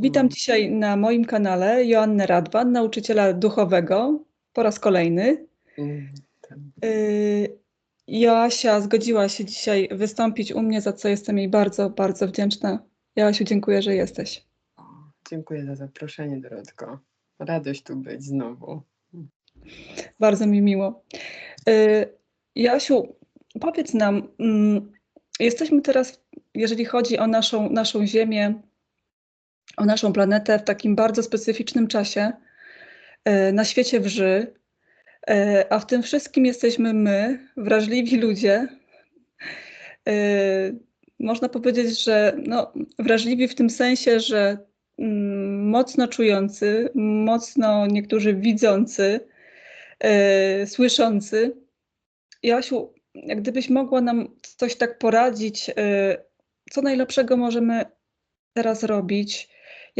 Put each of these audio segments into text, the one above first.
Witam Mm. dzisiaj na moim kanale Joannę Radwan, nauczyciela duchowego po raz kolejny. Yy, Joasia zgodziła się dzisiaj wystąpić u mnie, za co jestem jej bardzo, bardzo wdzięczna. Joasiu, dziękuję, że jesteś. Dziękuję za zaproszenie, Dorotko. Radość tu być znowu. Bardzo mi miło. Yy, Joasiu, powiedz nam, mm, jesteśmy teraz, jeżeli chodzi o naszą, naszą Ziemię, o naszą planetę, w takim bardzo specyficznym czasie, yy, na świecie wrzy, yy, a w tym wszystkim jesteśmy my, wrażliwi ludzie. Yy, Można powiedzieć, że no, wrażliwi w tym sensie, że mm, mocno czujący, mocno niektórzy widzący, e, słyszący. Jasiu, jak gdybyś mogła nam coś tak poradzić, e, co najlepszego możemy teraz robić,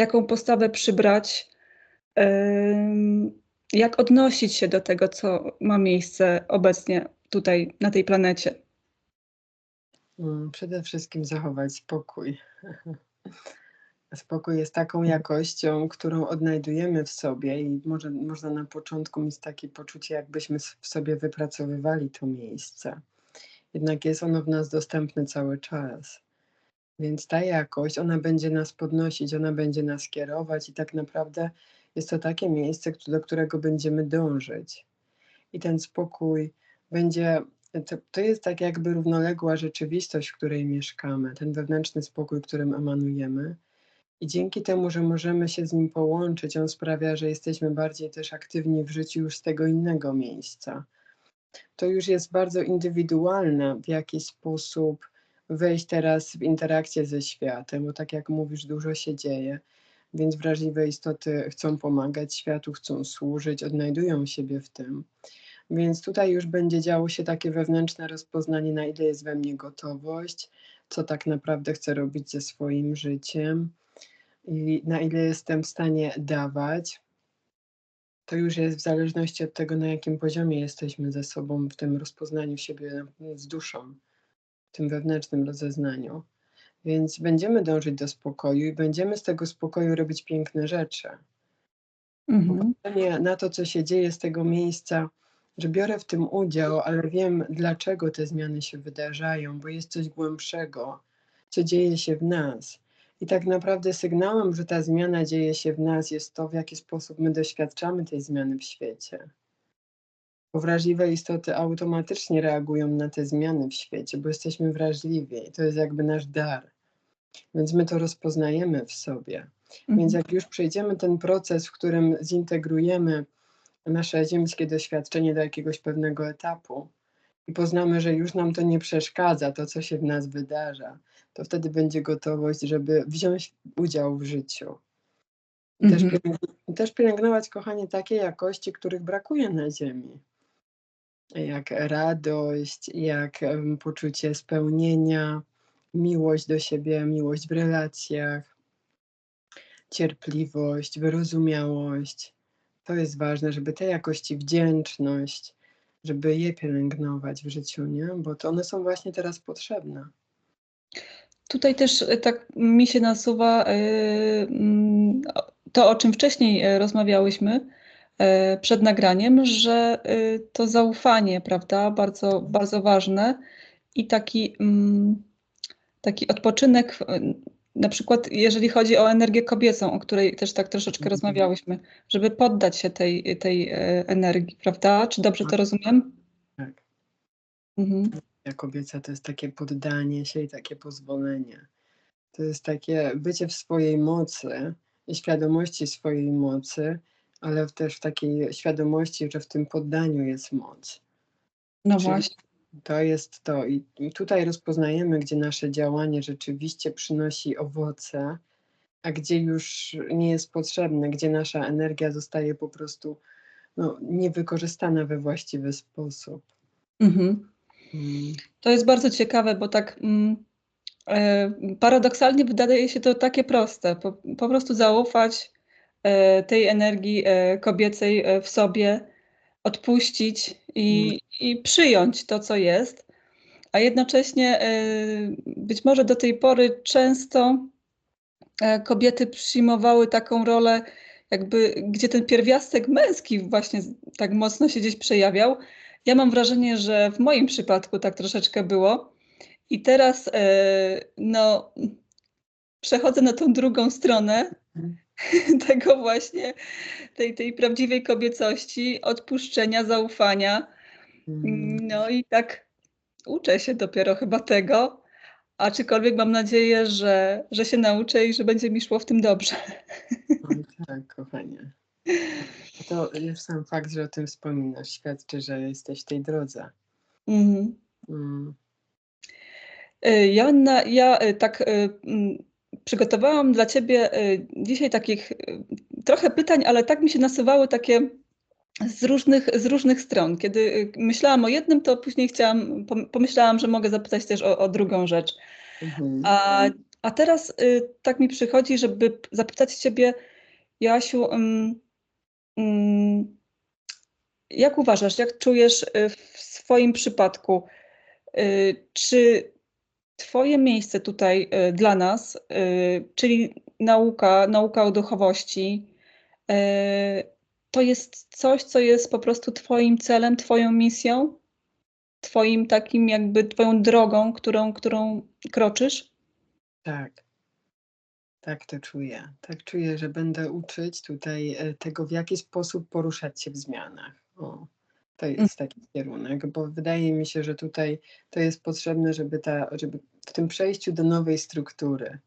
jaką postawę przybrać, jak odnosić się do tego, co ma miejsce obecnie tutaj na tej planecie. Mm, Przede wszystkim zachować spokój. Spokój jest taką jakością, którą odnajdujemy w sobie i może, można na początku mieć takie poczucie, jakbyśmy w sobie wypracowywali to miejsce. Jednak jest ono w nas dostępne cały czas. Więc ta jakość, ona będzie nas podnosić, ona będzie nas kierować i tak naprawdę jest to takie miejsce, do którego będziemy dążyć. I ten spokój będzie, to, to jest tak jakby równoległa rzeczywistość, w której mieszkamy, ten wewnętrzny spokój, którym emanujemy. I dzięki temu, że możemy się z nim połączyć, on sprawia, że jesteśmy bardziej też aktywni w życiu już z tego innego miejsca. To już jest bardzo indywidualne, w jaki sposób wejść teraz w interakcję ze światem, bo tak jak mówisz, dużo się dzieje, więc wrażliwe istoty chcą pomagać światu, chcą służyć, odnajdują siebie w tym. Więc tutaj już będzie działo się takie wewnętrzne rozpoznanie, na ile jest we mnie gotowość, co tak naprawdę chcę robić ze swoim życiem i na ile jestem w stanie dawać. To już jest w zależności od tego, na jakim poziomie jesteśmy ze sobą w tym rozpoznaniu siebie z duszą, w tym wewnętrznym rozeznaniu. Więc będziemy dążyć do spokoju i będziemy z tego spokoju robić piękne rzeczy. Mhm. Na to, co się dzieje z tego miejsca, że biorę w tym udział, ale wiem, dlaczego te zmiany się wydarzają, bo jest coś głębszego, co dzieje się w nas. I tak naprawdę sygnałem, że ta zmiana dzieje się w nas, jest to, w jaki sposób my doświadczamy tej zmiany w świecie. Wrażliwe istoty automatycznie reagują na te zmiany w świecie, bo jesteśmy wrażliwi i to jest jakby nasz dar. Więc my to rozpoznajemy w sobie. Więc Mhm. jak już przejdziemy ten proces, w którym zintegrujemy nasze ziemskie doświadczenie do jakiegoś pewnego etapu i poznamy, że już nam to nie przeszkadza, to co się w nas wydarza, to wtedy będzie gotowość, żeby wziąć udział w życiu. I też, Mhm. pielęgn- też pielęgnować, kochanie, takie jakości, których brakuje na Ziemi. Jak radość, jak poczucie spełnienia, miłość do siebie, miłość w relacjach, cierpliwość, wyrozumiałość. To jest ważne, żeby te jakości, wdzięczność, żeby je pielęgnować w życiu, nie? Bo to one są właśnie teraz potrzebne. Tutaj też e, tak mi się nasuwa o- to, o czym wcześniej e, rozmawiałyśmy przed nagraniem, że e, to zaufanie, prawda, bardzo, bardzo ważne i taki, mm, taki odpoczynek, e, na przykład jeżeli chodzi o energię kobiecą, o której też tak troszeczkę Mhm. rozmawiałyśmy, żeby poddać się tej, tej e, energii, prawda? Czy dobrze to rozumiem? Tak. Mhm. Ja kobieca to jest takie poddanie się i takie pozwolenie. To jest takie bycie w swojej mocy i świadomości swojej mocy, ale też w takiej świadomości, że w tym poddaniu jest moc. No Czyli właśnie. To jest to. I, tutaj rozpoznajemy, gdzie nasze działanie rzeczywiście przynosi owoce, a gdzie już nie jest potrzebne, gdzie nasza energia zostaje po prostu no, niewykorzystana we właściwy sposób. Mhm. Mm. To jest bardzo ciekawe, bo tak mm, e, paradoksalnie wydaje się to takie proste. Po, po prostu zaufać tej energii e, kobiecej e, w sobie, odpuścić Mm. i, i przyjąć to, co jest, a jednocześnie e, być może do tej pory często e, kobiety przyjmowały taką rolę, jakby gdzie ten pierwiastek męski właśnie tak mocno się gdzieś przejawiał. Ja mam wrażenie, że w moim przypadku tak troszeczkę było. I teraz e, no, przechodzę na tą drugą stronę Mhm. tego właśnie, tej, tej prawdziwej kobiecości, odpuszczenia, zaufania. Mm, No i tak uczę się dopiero chyba tego, aczkolwiek mam nadzieję, że, że się nauczę i że będzie mi szło w tym dobrze. Oj, tak, kochanie. To już sam fakt, że o tym wspominasz, świadczy, że jesteś w tej drodze. Mhm. Mm, Y, Joanna, ja y, tak y, mm, przygotowałam dla Ciebie y, dzisiaj takich y, trochę pytań, ale tak mi się nasuwały takie z różnych, z różnych stron. Kiedy y, myślałam o jednym, to później chciałam, pom- pomyślałam, że mogę zapytać też o, o drugą rzecz. mhm. A, a teraz tak mi przychodzi, żeby zapytać Ciebie, Joasiu, ym, ym, jak uważasz, jak czujesz w swoim przypadku, czy Twoje miejsce tutaj y, dla nas, y, czyli nauka, nauka o duchowości, y, to jest coś, co jest po prostu Twoim celem, Twoją misją, Twoim takim jakby Twoją drogą, którą, którą kroczysz? Tak. Tak to czuję. Tak czuję, że będę uczyć tutaj e, tego, w jaki sposób poruszać się w zmianach. O, to jest taki kierunek, bo wydaje mi się, że tutaj to jest potrzebne, żeby, ta, żeby w tym przejściu do nowej struktury,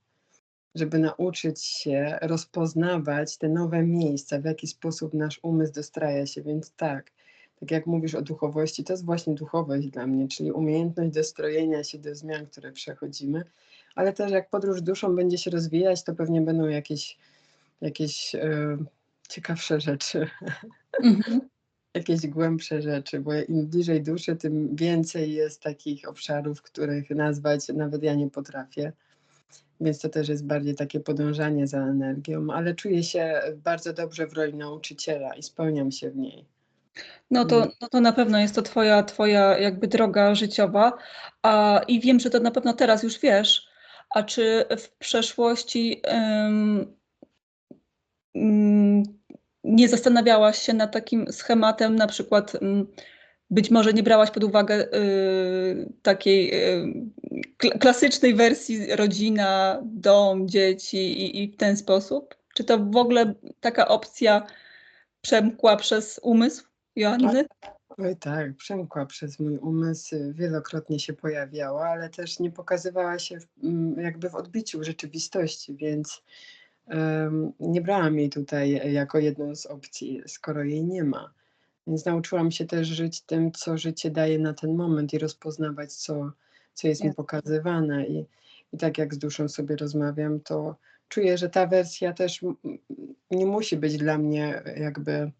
żeby nauczyć się rozpoznawać te nowe miejsca, w jaki sposób nasz umysł dostraja się. Więc tak, tak jak mówisz o duchowości, to jest właśnie duchowość dla mnie, czyli umiejętność dostrojenia się do zmian, które przechodzimy ale też jak podróż duszą będzie się rozwijać, to pewnie będą jakieś, jakieś e, ciekawsze rzeczy, Mhm. Jakieś głębsze rzeczy, bo im bliżej duszy, tym więcej jest takich obszarów, których nazwać nawet ja nie potrafię. Więc to też jest bardziej takie podążanie za energią, ale czuję się bardzo dobrze w roli nauczyciela i spełniam się w niej. No to, Mm. no to na pewno jest to twoja, twoja jakby droga życiowa a, i wiem, że to na pewno teraz już wiesz, a czy w przeszłości ym, nie zastanawiałaś się nad takim schematem, na przykład ym, być może nie brałaś pod uwagę y, takiej y, kl- klasycznej wersji rodzina, dom, dzieci i, i w ten sposób? Czy to w ogóle taka opcja przemkła przez umysł Joanny? Oj tak, przemkła przez mój umysł, wielokrotnie się pojawiała, ale też nie pokazywała się w, mm, jakby w odbiciu rzeczywistości, więc nie brałam jej tutaj jako jedną z opcji, skoro jej nie ma. Więc nauczyłam się też żyć tym, co życie daje na ten moment i rozpoznawać, co, co jest mi Jasne. pokazywane. I, I tak jak z duszą sobie rozmawiam, to czuję, że ta wersja też nie musi być dla mnie jakby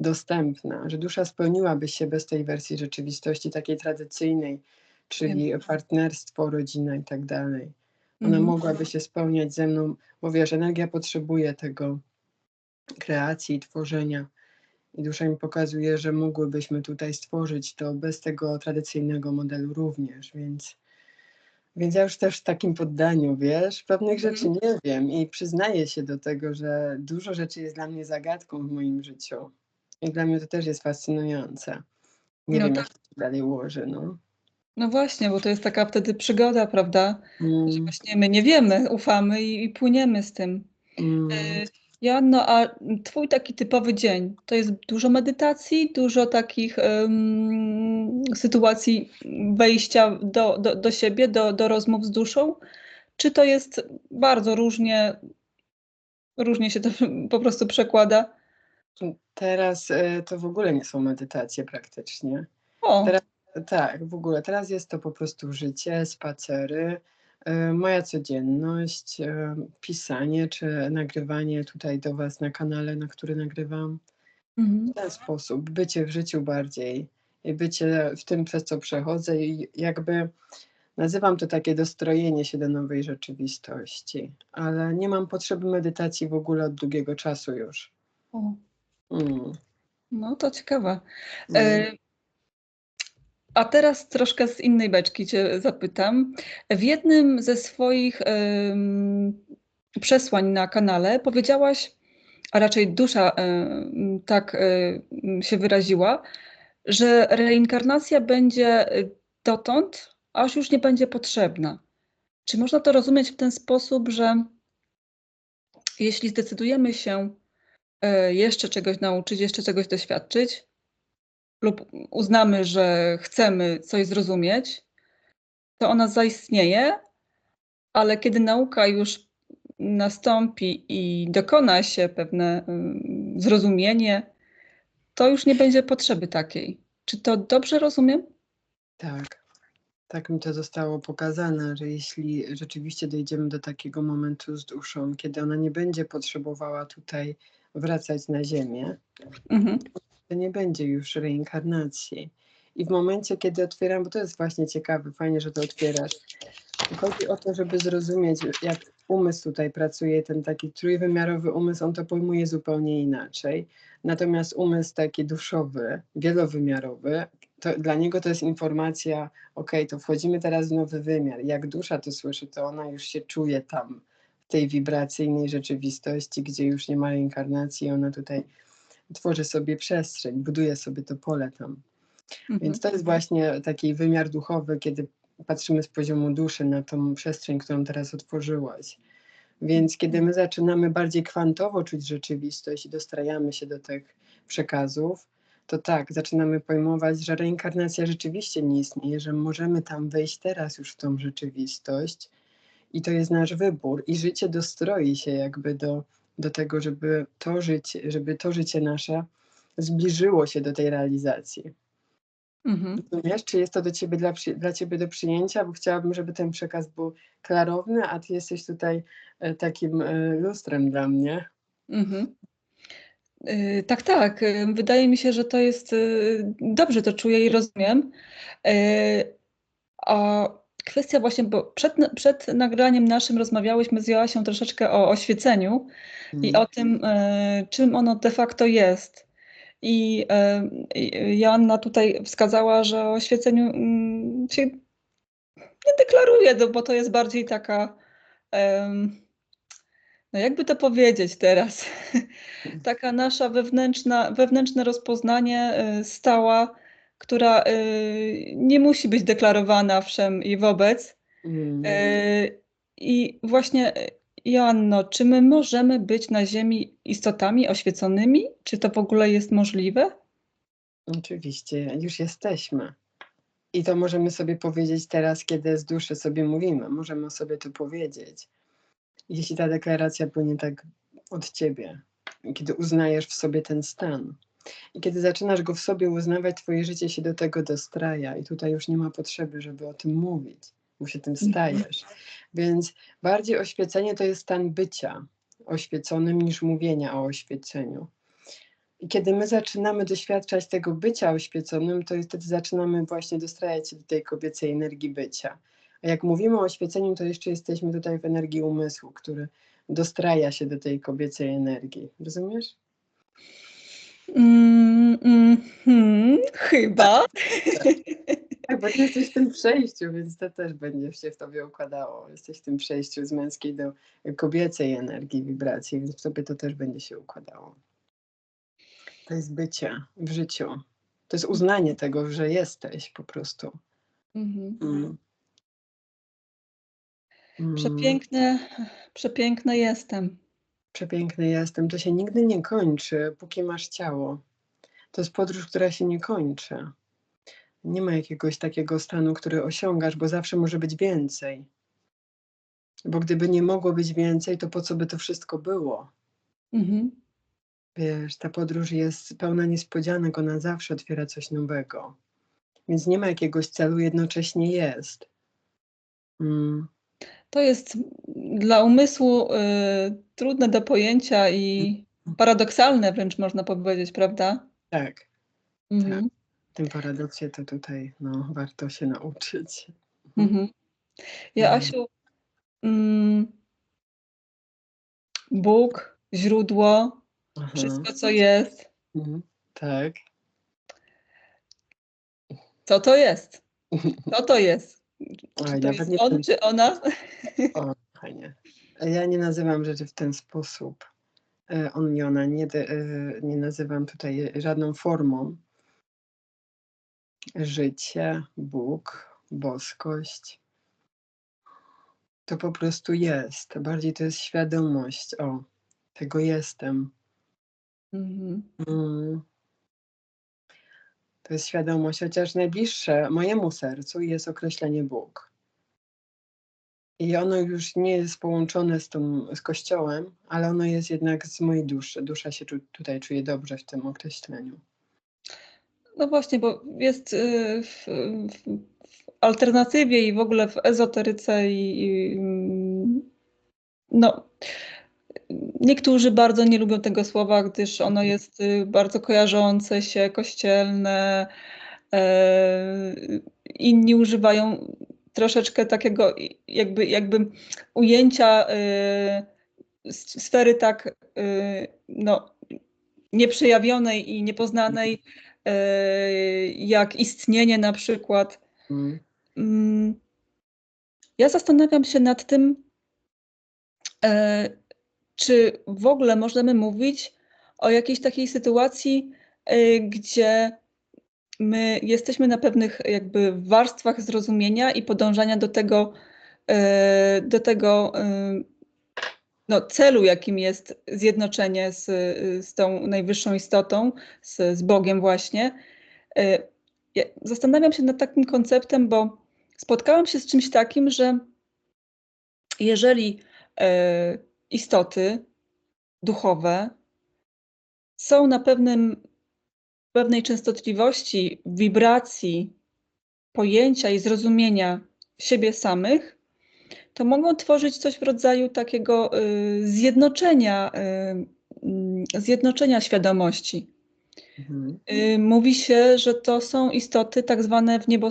dostępna, że dusza spełniłaby się bez tej wersji rzeczywistości takiej tradycyjnej, czyli partnerstwo, rodzina i tak dalej. Ona Mhm. mogłaby się spełniać ze mną, bo wiesz, energia potrzebuje tego kreacji, tworzenia. I dusza mi pokazuje, że mogłybyśmy tutaj stworzyć to bez tego tradycyjnego modelu również, więc, więc ja już też w takim poddaniu, wiesz, pewnych Mhm. rzeczy nie wiem i przyznaję się do tego, że dużo rzeczy jest dla mnie zagadką w moim życiu. I dla mnie to też jest fascynujące. Nie No wiem, tak. jak to się dalej ułoży, no. No właśnie, bo to jest taka wtedy przygoda, prawda? Że Mm, właśnie my nie wiemy, ufamy i, i płyniemy z tym. mm. Y, Joanno, a twój taki typowy dzień, to jest dużo medytacji, dużo takich em, sytuacji wejścia do, do, do siebie, do, do rozmów z duszą? Czy to jest bardzo różnie, różnie się to po prostu przekłada? Teraz e, to w ogóle nie są medytacje praktycznie. O, Teraz Tak, w ogóle. Teraz jest to po prostu życie, spacery, e, moja codzienność, e, pisanie czy nagrywanie tutaj do Was na kanale, na który nagrywam. mhm. W ten sposób, bycie w życiu bardziej i bycie w tym, przez co przechodzę i jakby nazywam to takie dostrojenie się do nowej rzeczywistości, ale nie mam potrzeby medytacji w ogóle od długiego czasu już. o, Mm, no to ciekawe. mm. E, A teraz troszkę z innej beczki Cię zapytam. W jednym ze swoich em, przesłań na kanale powiedziałaś, a raczej dusza y, tak y, się wyraziła, że reinkarnacja będzie dotąd, aż już nie będzie potrzebna. Czy można to rozumieć w ten sposób, że jeśli zdecydujemy się y, jeszcze czegoś nauczyć, jeszcze czegoś doświadczyć, lub uznamy, że chcemy coś zrozumieć, to ona zaistnieje, ale kiedy nauka już nastąpi i dokona się pewne y, zrozumienie, to już nie będzie potrzeby takiej. Czy to dobrze rozumiem? Tak. Tak mi to zostało pokazane, że jeśli rzeczywiście dojdziemy do takiego momentu z duszą, kiedy ona nie będzie potrzebowała tutaj wracać na Ziemię, Mhm. To nie będzie już reinkarnacji. I w momencie, kiedy otwieram, bo to jest właśnie ciekawe, fajnie, że to otwierasz. Chodzi o to, żeby zrozumieć, jak umysł tutaj pracuje, ten taki trójwymiarowy umysł, on to pojmuje zupełnie inaczej. Natomiast umysł taki duszowy, wielowymiarowy, to dla niego to jest informacja, ok, to wchodzimy teraz w nowy wymiar. Jak dusza to słyszy, to ona już się czuje tam, w tej wibracyjnej rzeczywistości, gdzie już nie ma reinkarnacji, ona tutaj tworzy sobie przestrzeń, buduje sobie to pole tam. Mhm. Więc to jest właśnie taki wymiar duchowy, kiedy patrzymy z poziomu duszy na tą przestrzeń, którą teraz otworzyłaś. Więc kiedy my zaczynamy bardziej kwantowo czuć rzeczywistość i dostrajamy się do tych przekazów, to tak, zaczynamy pojmować, że reinkarnacja rzeczywiście nie istnieje, że możemy tam wejść teraz już w tą rzeczywistość i to jest nasz wybór i życie dostroi się jakby do, do tego, żeby to życie, żeby to życie nasze zbliżyło się do tej realizacji. Mhm. Rozumiesz, czy jest to do ciebie, dla, dla ciebie do przyjęcia, bo chciałabym, żeby ten przekaz był klarowny, a ty jesteś tutaj e, takim e, lustrem dla mnie. Mhm. Y, Tak, tak. Wydaje mi się, że to jest dobrze, to czuję i rozumiem. A kwestia właśnie, bo przed, przed nagraniem naszym rozmawiałyśmy z Joasią troszeczkę o oświeceniu i Mm. o tym, y, czym ono de facto jest. I y, y, Joanna tutaj wskazała, że o oświeceniu mm, się nie deklaruje, no bo to jest bardziej taka, no jakby to powiedzieć teraz, taka nasza wewnętrzna, wewnętrzne rozpoznanie y, stała, która y, nie musi być deklarowana wszem i wobec. Mm. Y, I właśnie, Joanno, czy my możemy być na Ziemi istotami oświeconymi? Czy to w ogóle jest możliwe? Oczywiście, już jesteśmy. I to możemy sobie powiedzieć teraz, kiedy z duszy sobie mówimy. Możemy sobie to powiedzieć. Jeśli ta deklaracja płynie tak od ciebie, kiedy uznajesz w sobie ten stan. I kiedy zaczynasz go w sobie uznawać, twoje życie się do tego dostraja. I tutaj już nie ma potrzeby, żeby o tym mówić, bo się tym stajesz. Więc bardziej oświecenie to jest stan bycia oświeconym niż mówienia o oświeceniu. I kiedy my zaczynamy doświadczać tego bycia oświeconym, to wtedy zaczynamy właśnie dostrajać się do tej kobiecej energii bycia. A jak mówimy o oświeceniu, to jeszcze jesteśmy tutaj w energii umysłu, który dostraja się do tej kobiecej energii. Rozumiesz? Mm, mhm, chyba. Tak, bo ty jesteś w tym przejściu, więc to też będzie się w tobie układało. Jesteś w tym przejściu z męskiej do kobiecej energii, wibracji, więc w tobie to też będzie się układało. To jest bycie w życiu. To jest uznanie tego, że jesteś po prostu. Mhm. Mm. Mm. Przepiękne, przepiękne jestem. Przepiękny jestem. To się nigdy nie kończy, póki masz ciało. To jest podróż, która się nie kończy. Nie ma jakiegoś takiego stanu, który osiągasz, bo zawsze może być więcej. Bo gdyby nie mogło być więcej, to po co by to wszystko było? Mhm. Wiesz, ta podróż jest pełna niespodzianek, ona zawsze otwiera coś nowego. Więc nie ma jakiegoś celu, jednocześnie jest. Mm. To jest dla umysłu y, trudne do pojęcia i paradoksalne wręcz można powiedzieć, prawda? Tak, Mhm. w tym paradoksie to tutaj no, warto się nauczyć. Mhm. Ja, Mhm. Asiu, mm, Bóg, źródło, Aha. wszystko co jest, Mhm. Tak. co to jest? Co to jest? Oj, Czy to jest on, wiem. czy ona? O, fajnie. Ja nie nazywam rzeczy w ten sposób. E, on i ona. Nie, e, nie nazywam tutaj żadną formą. Życie, Bóg, boskość. To po prostu jest. Bardziej to jest świadomość. O, tego jestem. Mhm. Mm. To jest świadomość, chociaż najbliższe mojemu sercu jest określenie Bóg. I ono już nie jest połączone z, tą, z Kościołem, ale ono jest jednak z mojej duszy. Dusza się czu, tutaj czuje dobrze w tym określeniu. No właśnie, bo jest y, w, w, w alternatywie i w ogóle w ezoteryce i, i mm, no, niektórzy bardzo nie lubią tego słowa, gdyż ono jest y, bardzo kojarzące się, kościelne. E, inni używają troszeczkę takiego jakby, jakby ujęcia y, sfery tak y, no, nieprzejawionej i niepoznanej, y, jak istnienie na przykład. Mm. Mm, ja zastanawiam się nad tym, e, czy w ogóle możemy mówić o jakiejś takiej sytuacji, e, gdzie my jesteśmy na pewnych jakby warstwach zrozumienia i podążania do tego, e, do tego no, celu, jakim jest zjednoczenie z, z tą najwyższą istotą, z, z Bogiem właśnie. Ja zastanawiam się nad takim konceptem, bo spotkałam się z czymś takim, że jeżeli e, istoty duchowe są na pewnym, pewnej częstotliwości, wibracji, pojęcia i zrozumienia siebie samych, to mogą tworzyć coś w rodzaju takiego y, zjednoczenia, y, zjednoczenia świadomości. Mhm. Y, mówi się, że to są istoty tak zwane w niebo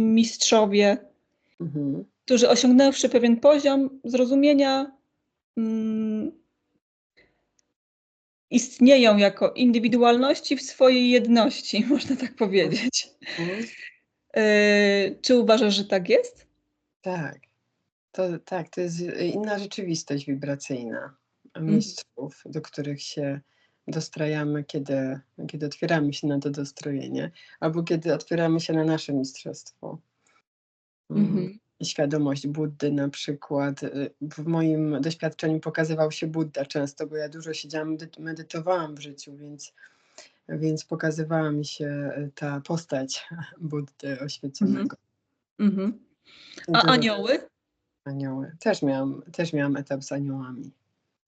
mistrzowie, Mhm. którzy osiągnęwszy pewien poziom zrozumienia, mm, istnieją jako indywidualności w swojej jedności, można tak powiedzieć. Mhm. Y, Czy uważasz, że tak jest? Tak. To, tak, to jest inna rzeczywistość wibracyjna Mhm. mistrzów, do których się dostrajamy, kiedy, kiedy otwieramy się na to dostrojenie, albo kiedy otwieramy się na nasze mistrzostwo. Mm, Mhm. Świadomość Buddy na przykład. y, W moim doświadczeniu pokazywał się Budda często, bo ja dużo siedziałam, medy- medytowałam w życiu, więc, więc pokazywała mi się y, ta postać Buddy oświeconego. Mhm. A Dużo anioły? Anioły. Też miałam, też miałam etap z aniołami.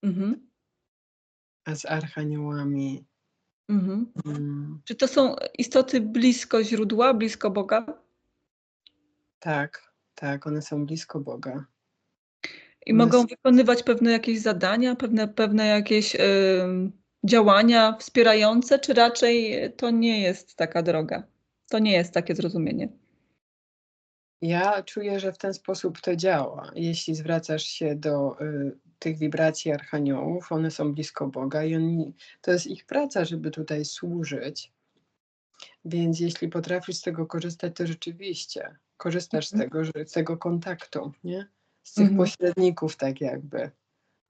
Mhm. A z archaniołami. Mhm. Mm, Czy to są istoty blisko źródła, blisko Boga? tak, tak, one są blisko Boga. I One mogą są- wykonywać pewne jakieś zadania, pewne, pewne jakieś ym, działania wspierające, czy raczej to nie jest taka droga? To nie jest takie zrozumienie. Ja czuję, że w ten sposób to działa. Jeśli zwracasz się do y, tych wibracji archaniołów, one są blisko Boga i oni, to jest ich praca, żeby tutaj służyć. Więc jeśli potrafisz z tego korzystać, to rzeczywiście korzystasz z Mhm. tego, z tego kontaktu, nie? Z tych Mhm. pośredników, tak jakby.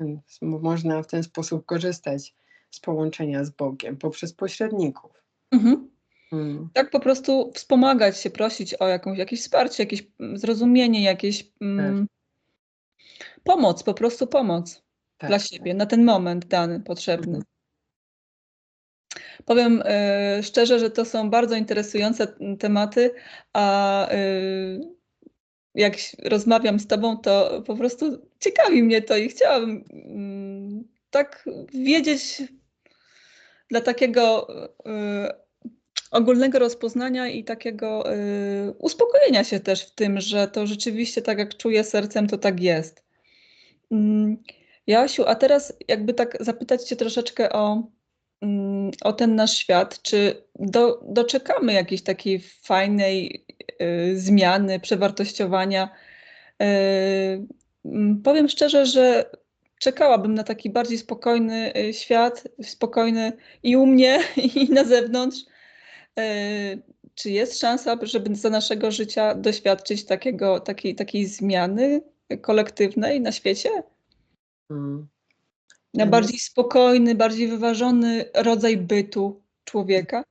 Więc można w ten sposób korzystać z połączenia z Bogiem poprzez pośredników. Mhm. Mm, Tak po prostu wspomagać się, prosić o jakąś, jakieś wsparcie, jakieś mm, zrozumienie, jakieś mm, pomoc, po prostu pomoc tak, dla siebie na ten moment dany, potrzebny. Powiem e, szczerze, że to są bardzo interesujące tematy, a e, jak rozmawiam z Tobą, to po prostu ciekawi mnie to i chciałabym mm, tak wiedzieć dla takiego e, ogólnego rozpoznania i takiego uspokojenia się też w tym, że to rzeczywiście tak jak czuję sercem, to tak jest. Mm, Jasiu, a teraz jakby tak zapytać Cię troszeczkę o, o ten nasz świat. Czy do, doczekamy jakiejś takiej fajnej y, zmiany, przewartościowania? Y, mm, powiem szczerze, że czekałabym na taki bardziej spokojny y, świat, spokojny i u mnie, i na zewnątrz. Czy jest szansa, żeby za naszego życia doświadczyć takiego, takiej, takiej zmiany kolektywnej na świecie? Mm. Na Mhm. bardziej spokojny, bardziej wyważony rodzaj bytu człowieka.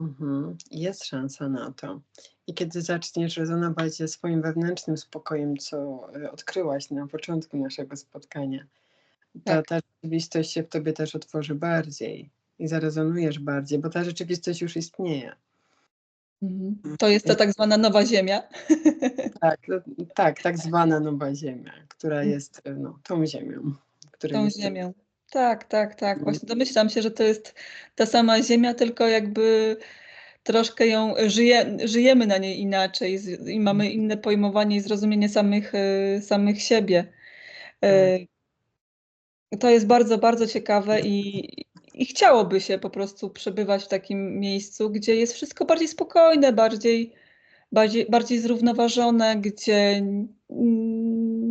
Mhm. Jest szansa na to. I kiedy zaczniesz rezonować ze swoim wewnętrznym spokojem, co y, odkryłaś na początku naszego spotkania, to Tak. ta rzeczywistość się w tobie też otworzy bardziej i zarezonujesz bardziej, bo ta rzeczywistość już istnieje. Mhm. To jest ta tak zwana nowa ziemia. Tak, tak, tak zwana nowa ziemia, która Mm. jest y, no, tą ziemią. W której Tą jesteś. ziemią. Tak, tak, tak. Mm. Właśnie domyślam się, że to jest ta sama ziemia, tylko jakby troszkę ją żyje, żyjemy na niej inaczej i mamy inne pojmowanie i zrozumienie samych, y, samych siebie. Y, To jest bardzo, bardzo ciekawe i, i chciałoby się po prostu przebywać w takim miejscu, gdzie jest wszystko bardziej spokojne, bardziej, bardziej, bardziej zrównoważone, gdzie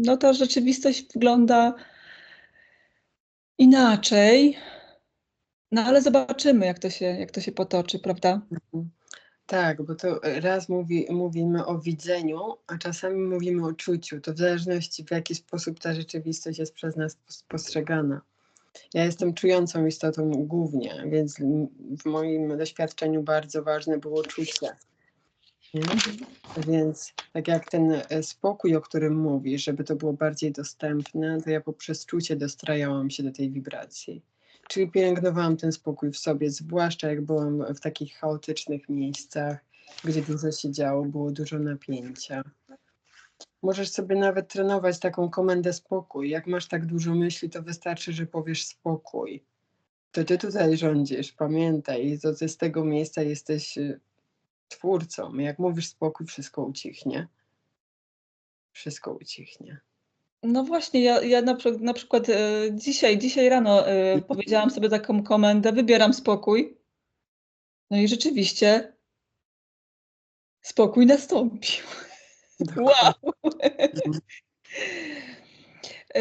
no, ta rzeczywistość wygląda inaczej. No ale zobaczymy, jak to się, jak to się potoczy, prawda? Mhm. Tak, bo to raz mówi, mówimy o widzeniu, a czasami mówimy o czuciu. To w zależności w jaki sposób ta rzeczywistość jest przez nas pos- postrzegana. Ja jestem czującą istotą głównie, więc w moim doświadczeniu bardzo ważne było czucie. Więc tak jak ten e, spokój, o którym mówisz, żeby to było bardziej dostępne, to ja poprzez czucie dostrajałam się do tej wibracji. Czyli pielęgnowałam ten spokój w sobie, zwłaszcza jak byłam w takich chaotycznych miejscach, gdzie dużo się działo, było dużo napięcia. Możesz sobie nawet trenować taką komendę spokój. Jak masz tak dużo myśli, to wystarczy, że powiesz spokój. To ty tutaj rządzisz, pamiętaj, to ty z tego miejsca jesteś y, twórcą. Jak mówisz spokój, wszystko ucichnie. Wszystko ucichnie. No właśnie, ja, ja na, przykład- na przykład e, dzisiaj, dzisiaj rano e, powiedziałam sobie taką komendę, wybieram spokój. No i rzeczywiście spokój nastąpił. Wow! E,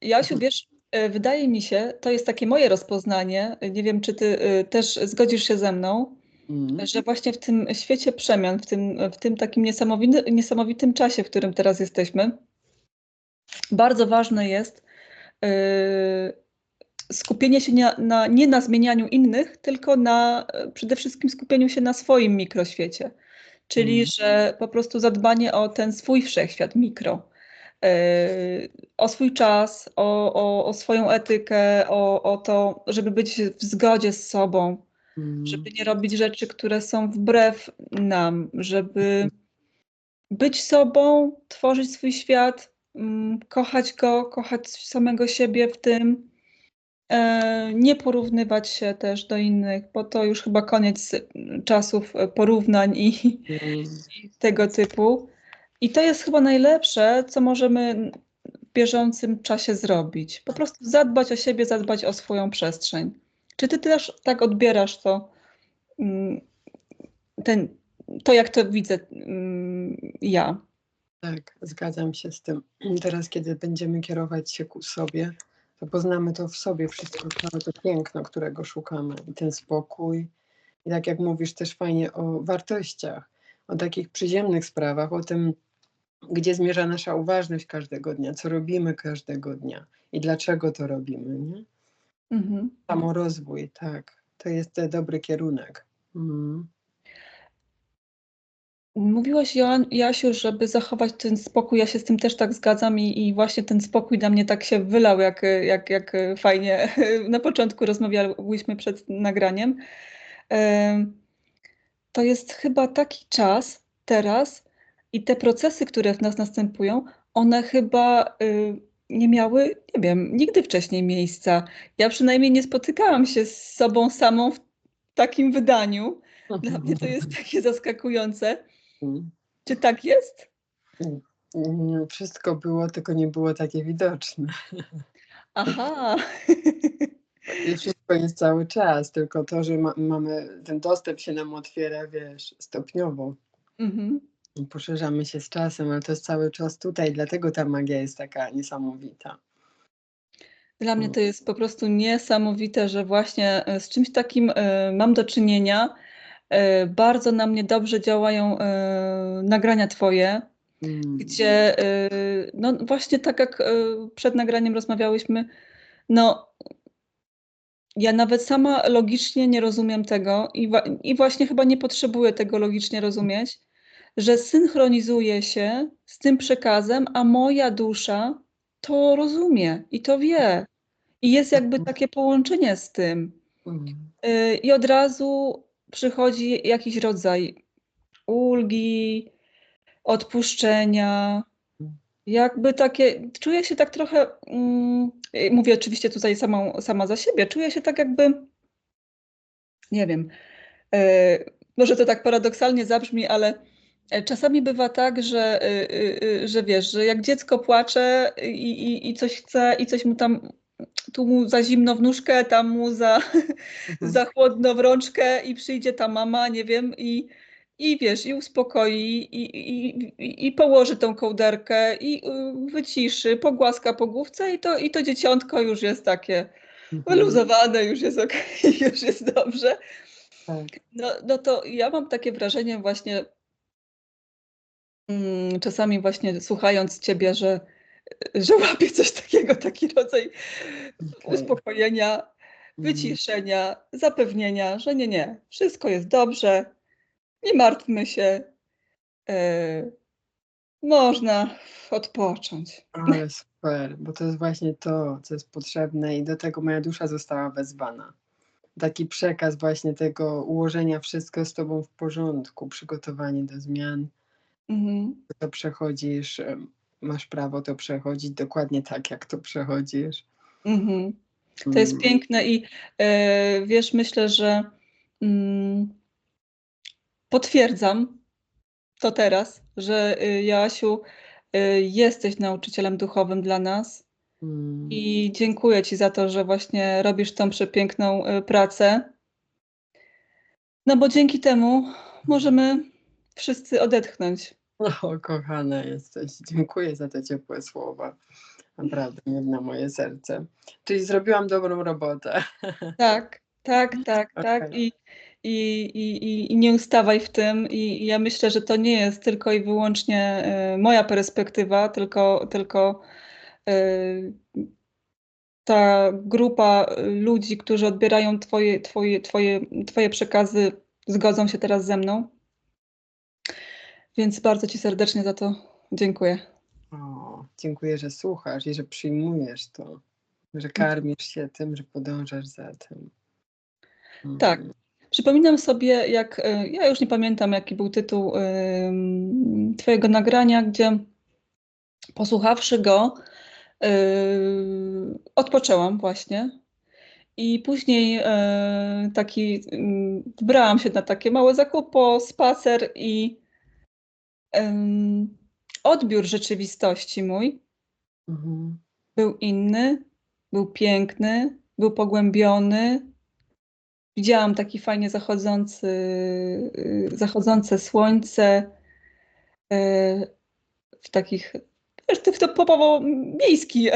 Jasiu, wiesz, wydaje mi się, to jest takie moje rozpoznanie, nie wiem, czy ty też zgodzisz się ze mną, Mm. że właśnie w tym świecie przemian, w tym, w tym takim niesamowitym, niesamowitym czasie, w którym teraz jesteśmy, bardzo ważne jest yy, skupienie się na, na, nie na zmienianiu innych, tylko na e, przede wszystkim skupieniu się na swoim mikroświecie. Czyli, Mhm. że po prostu zadbanie o ten swój wszechświat mikro, yy, o swój czas, o, o, o swoją etykę, o, o to, żeby być w zgodzie z sobą, Mm. żeby nie robić rzeczy, które są wbrew nam, żeby być sobą, tworzyć swój świat, mm, kochać go, kochać samego siebie w tym, e, nie porównywać się też do innych, bo to już chyba koniec mm, czasów e, porównań i, Mm. i tego typu. I to jest chyba najlepsze, co możemy w bieżącym czasie zrobić. Po prostu zadbać o siebie, zadbać o swoją przestrzeń. Czy ty też tak odbierasz to, mm, ten, to jak to widzę mm, ja? Tak, zgadzam się z tym. Teraz, kiedy będziemy kierować się ku sobie, to poznamy to w sobie wszystko, całe to piękno, którego szukamy. I ten spokój. I tak jak mówisz też fajnie o wartościach, o takich przyziemnych sprawach, o tym, gdzie zmierza nasza uważność każdego dnia, co robimy każdego dnia i dlaczego to robimy. Nie? Mhm. Samorozwój, tak. To jest e, dobry kierunek. Mhm. Mówiłaś, Joan, Jasiu, żeby zachować ten spokój. Ja się z tym też tak zgadzam i, i właśnie ten spokój na mnie tak się wylał, jak, jak, jak fajnie na początku rozmawiałyśmy przed nagraniem. Em, To jest chyba taki czas teraz i te procesy, które w nas następują, one chyba y, nie miały, nie wiem, nigdy wcześniej miejsca. Ja przynajmniej nie spotykałam się z sobą samą w takim wydaniu. Dla mnie to jest takie zaskakujące. Mhm. Czy tak jest? Mm, Wszystko było, tylko nie było takie widoczne. Aha. I wszystko jest cały czas, tylko to, że ma, mamy ten dostęp się nam otwiera, wiesz, stopniowo. Mhm. Poszerzamy się z czasem, ale to jest cały czas tutaj, dlatego ta magia jest taka niesamowita. Dla mnie Mm. to jest po prostu niesamowite, że właśnie e, z czymś takim e, mam do czynienia. E, Bardzo na mnie dobrze działają nagrania Twoje, Mm. gdzie e, no właśnie tak jak przed nagraniem rozmawiałyśmy, no ja nawet sama logicznie nie rozumiem tego i właśnie chyba nie potrzebuję tego logicznie rozumieć, że synchronizuje się z tym przekazem, a moja dusza to rozumie i to wie. I jest jakby takie połączenie z tym. Mm. Y, I od razu przychodzi jakiś rodzaj ulgi, odpuszczenia. Jakby takie, czuję się tak trochę, mm, mówię oczywiście tutaj samą, sama za siebie, czuję się tak jakby, nie wiem, y, może to tak paradoksalnie zabrzmi, ale czasami bywa tak, że, y, y, że wiesz, że jak dziecko płacze i, i, i coś chce i coś mu tam tu mu za zimno w nóżkę, tam mu za, Mhm. za chłodno w rączkę i przyjdzie ta mama, nie wiem, i, i wiesz, i uspokoi, i, i, i, położy tą kołderkę, i y, wyciszy, pogłaska po główce i to, i to dzieciątko już jest takie Mhm. wyluzowane, już jest okej, już jest dobrze. Tak. No, no to ja mam takie wrażenie właśnie mm, czasami właśnie słuchając Ciebie, że, że łapię coś takiego, taki rodzaj Okej. uspokojenia, Mm. wyciszenia, zapewnienia, że nie, nie, wszystko jest dobrze, nie martwmy się, e, można odpocząć. Ale super, bo to jest właśnie to, co jest potrzebne i do tego moja dusza została wezwana. Taki przekaz właśnie tego ułożenia wszystko z tobą w porządku, przygotowanie do zmian. Mhm. To przechodzisz, em, masz prawo to przechodzić dokładnie tak, jak to przechodzisz. Mhm. To jest Mm. piękne i e, wiesz, myślę, że mm, potwierdzam to teraz, że y, Joasiu, y, jesteś nauczycielem duchowym dla nas Mm. i dziękuję Ci za to, że właśnie robisz tą przepiękną y, pracę. No bo dzięki temu możemy wszyscy odetchnąć. O, kochana jesteś. Dziękuję za te ciepłe słowa. Naprawdę, na moje serce. Czyli zrobiłam dobrą robotę. Tak, tak, tak, tak. Okej. I, i, i, i- i nie ustawaj w tym. I ja myślę, że to nie jest tylko i wyłącznie y, moja perspektywa, tylko, tylko y, ta grupa y, ludzi, którzy odbierają twoje, twoje, twoje, twoje przekazy, zgodzą się teraz ze mną. Więc bardzo Ci serdecznie za to dziękuję. O, dziękuję, że słuchasz i że przyjmujesz to, że karmisz się tym, że podążasz za tym. Tak. Mm. Przypominam sobie, jak y, ja już nie pamiętam, jaki był tytuł ym, Twojego nagrania, gdzie posłuchawszy go, y, odpoczęłam właśnie. I później y, taki, wybrałam się na takie małe zakupy, spacer i ym, odbiór rzeczywistości mój Mhm. był inny, był piękny, był pogłębiony. Widziałam taki fajnie zachodzący, y, zachodzące słońce y, w takich, wiesz, to, to popowo miejski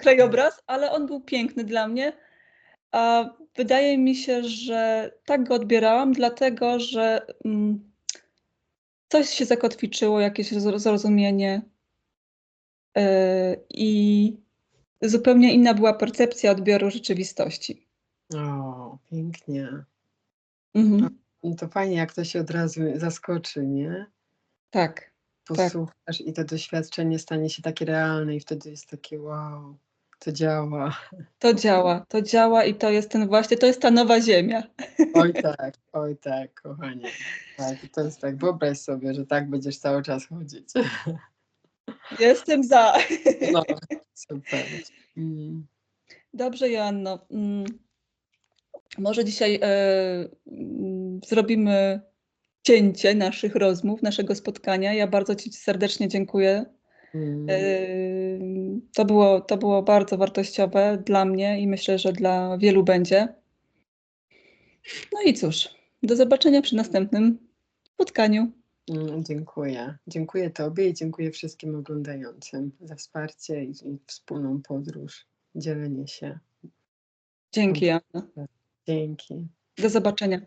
krajobraz, ale on był piękny dla mnie. A wydaje mi się, że tak go odbierałam, dlatego że mm, coś się zakotwiczyło, jakieś zroz- zrozumienie. y, I zupełnie inna była percepcja odbioru rzeczywistości. O, pięknie. Mhm. No to fajnie, jak to się od razu zaskoczy, nie? Tak, Posłuchasz i to doświadczenie stanie się takie realne i wtedy jest takie wow, to działa. to działa, to działa i to jest ten właśnie, to jest ta nowa ziemia. Oj tak, oj tak, kochanie. Tak, to jest tak, wyobraź sobie, że tak będziesz cały czas chodzić. Jestem za. No, super. Mm. Dobrze, Joanno. Mm, Może dzisiaj e, mm, zrobimy cięcie naszych rozmów, naszego spotkania. Ja bardzo Ci serdecznie dziękuję. Mm. To było, to było bardzo wartościowe dla mnie i myślę, że dla wielu będzie. No i cóż, do zobaczenia przy następnym spotkaniu. Mm, Dziękuję. Dziękuję Tobie i dziękuję wszystkim oglądającym za wsparcie i, wspólną podróż, dzielenie się. Dzięki, Joanno. Dzięki. Do zobaczenia.